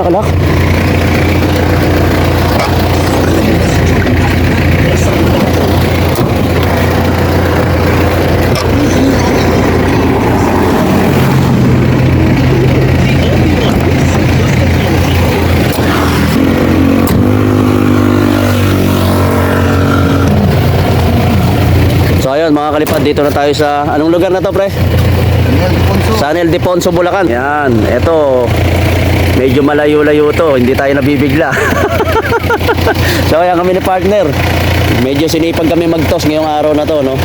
nakalak. So ayun mga kalipad, dito na tayo sa anong lugar na to pre? San Ildefonso, Bulacan. Yan, eto. Medyo malayo-layo to, hindi tayo nabibigla. so ayan kami ni partner. Medyo sinipag kami magtos ngayong araw na to, no?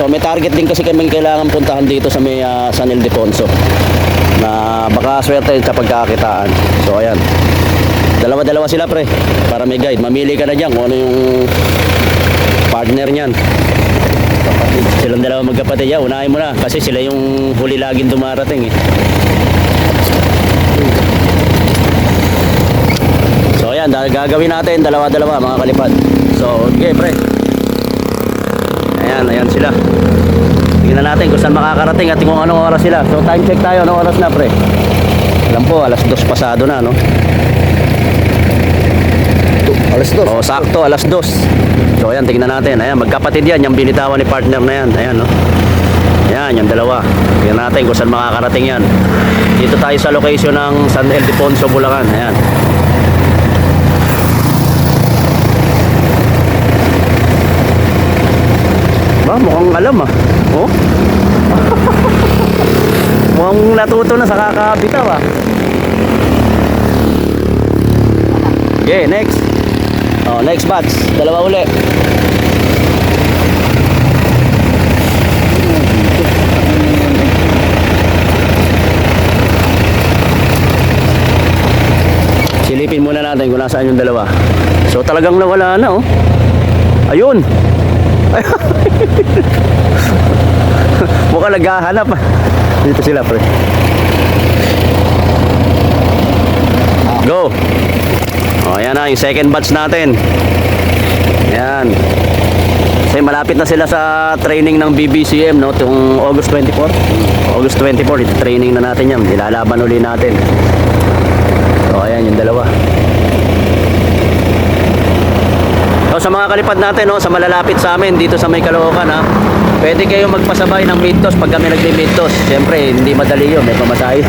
So may target din kasi kami kailangan puntahan dito sa may ah, San Ildefonso. Na baka swerte sa pagkakakitaan. So ayan. Dalawa-dalawa sila pre, para may guide. Mamili ka na dyan kung ano yung partner niyan. Silang dalawa magkapatid. Yeah, unahin mo na. Kasi sila yung huli laging dumarating eh. So ayan, gagawin natin dalawa-dalawa mga kalipad. So, okay pre. Ayan, ayan sila. Tingnan natin kung saan makakarating at kung anong oras sila. So time check tayo, anong oras na pre? Alam po, alas dos pasado na, no? Alas dos. Oo, sakto, alas dos. So, ayan, tingnan natin. Ayan, magkapatid yan. Yung binitawan ni partner na yan. Ayan, no? Ayan, yung dalawa. Tingnan natin kung saan makakarating yan. Dito tayo sa location ng San Ildefonso, Bulacan. Ayan. Ba, mukhang alam ah. Oh? mukhang natuto na sa kakabitaw ah. Okay, next. Oh, next batch. Dalawa uli. Silipin muna natin kung nasaan yung dalawa. So talagang nawala na oh. Ayun. Mukhang naghahanap ah. Dito sila pre. Go. O, ayan na, yung second batch natin. Ayan. Kasi malapit na sila sa training ng BBCM, no? Itong August 24. August 24, ito training na natin yan. Ilalaban uli natin. So, ayan yung dalawa. So, sa mga kalipad natin, no, sa malalapit sa amin, dito sa may Caloocan, ha, pwede kayo magpasabay ng midtos pag kami nagmi-midtos. Siyempre, hindi madali yun, may pamasahe.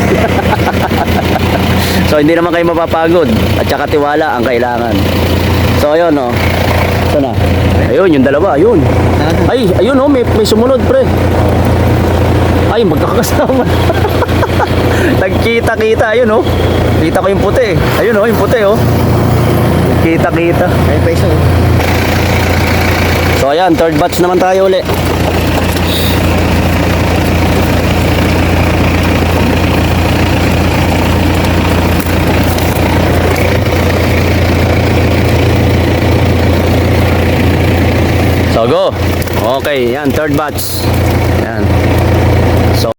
so, hindi naman kayo mapapagod. At saka tiwala ang kailangan. So, ayun, no. Ito na. Ayun, yung dalawa, ayun. Ay, ayun, oh, may, may sumunod, pre. Ay, magkakasama. Nagkita-kita, ayun, oh. Kita ko yung puti. Ayun, oh, yung puti, oh. Kita-kita. Ay, pa isa. oh. So ayan, third batch naman tayo uli. So go. Okay, yan, third batch. Yan.